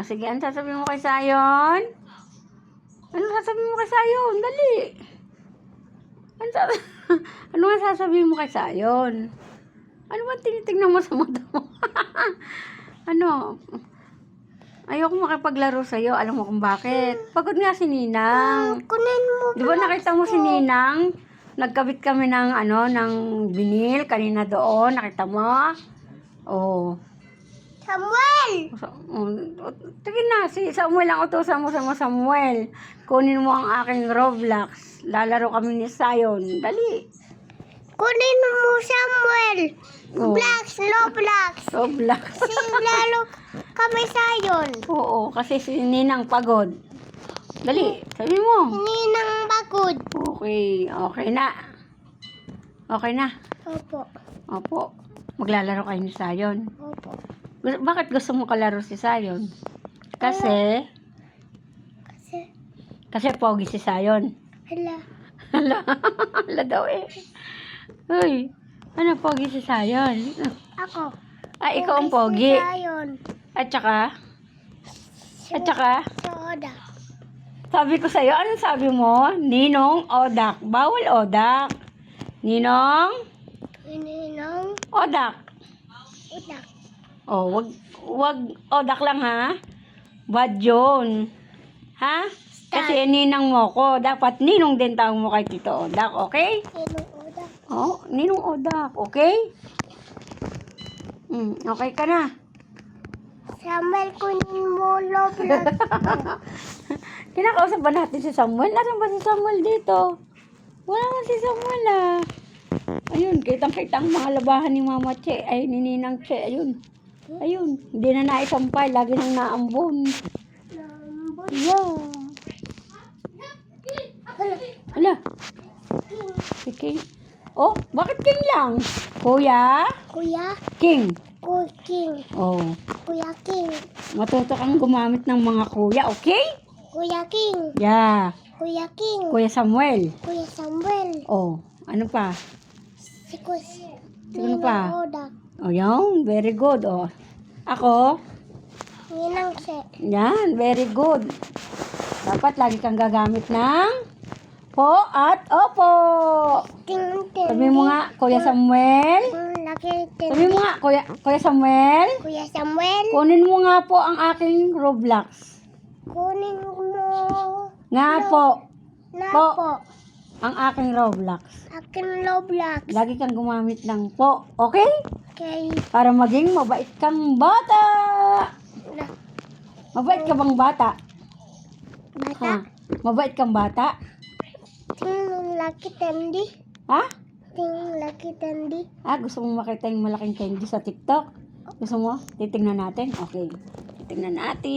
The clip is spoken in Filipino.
O sige, ano sasabihin mo kay Sayon? Ano sasabihin mo kay Sayon? Dali. Ano, sa- ano nga sasabihin mo kay Sayon? Ano ba tinitingnan mo sa mata mo? ano? Ayoko makipaglaro sa'yo. Alam mo kung bakit? Pagod nga si Ninang. Kunin mo. Di ba nakita mo si Ninang? Nagkabit kami ng ano, ng binil kanina doon. Nakita mo? Oh. Samuel! Sa- Sige na, si Samuel ang utusan mo sa mo, Samuel. Kunin mo ang aking Roblox. Lalaro kami ni Sayon. Dali. Kunin mo Samuel! Oh. Blacks, Roblox! Roblox. Lalo kami sayon. Oo, kasi si Ninang pagod. Dali, sabi mo. Hindi nang bagod. Okay, okay na. Okay na. Opo. Opo. Maglalaro kayo ni Sayon. Opo. Bakit gusto mo kalaro si Sayon? Kasi, Kasi, kasi pogi si Sayon. hala. Hala, hala daw eh. Uy, ano pogi si Sayon? Ako. Ah, ikaw ang pogi. Sayon. At saka, at saka, Soda. sabi ko sa'yo, anong sabi mo? Ninong Odak. Bawal Odak. Ninong Ininong Odak. udak. Oh, wag, wag Odak lang ha. Bad yun. Ha? Kasi ninang mo ko. Dapat ninong din tawag mo kay Tito Odak, okay? Ininong udak. Oh, ninong Odak, okay? Hmm, okay ka na. Samuel, kunin mo Roblox. Kinakausap ba natin si Samuel? Nasaan ba si Samuel dito? Wala nga si Samuel ah. Ayun, kitang-kita ang mga labahan ni Mama Che. Ay, ni Ninang Che. Ayun. Ayun. Hindi na naisampay. Lagi nang naambon. Lambot. Yeah. Ala. Si King. Oh, bakit King lang? Kuya? Kuya, King. Kuking. Oh, Kuya King. matuto kang gumamit ng mga kuya, okay? Kuya King. Yeah. Kuya King. Kuya Samuel. Kuya Samuel. Oh, ano pa? Si Kus. Sino pa? Odak. Oh, yun. Very good. Oh. Ako? Ninang se. Yan. Very good. Dapat lagi kang gagamit ng po at opo. Ting ting. Sabi mo nga, Kuya Samuel. Mm, Laki ting. Sabi mo nga, Kuya, Kuya Samuel. Kuya Samuel. Kunin mo nga po ang aking Roblox. Kunin mo. Nga po, Na Po. po. ang aking Roblox. Akin Roblox. Lagi kang gumamit ng po, okay? Kay. Para maging mabait kang bata. Mabait ka bang bata? Bata. Ha? Mabait kang bata? Ting laki tendi. Ha? Ting laki tendi. Ah, gusto mo makita yung malaking candy sa TikTok? Gusto mo? Titingnan natin? Okay. Titingnan natin.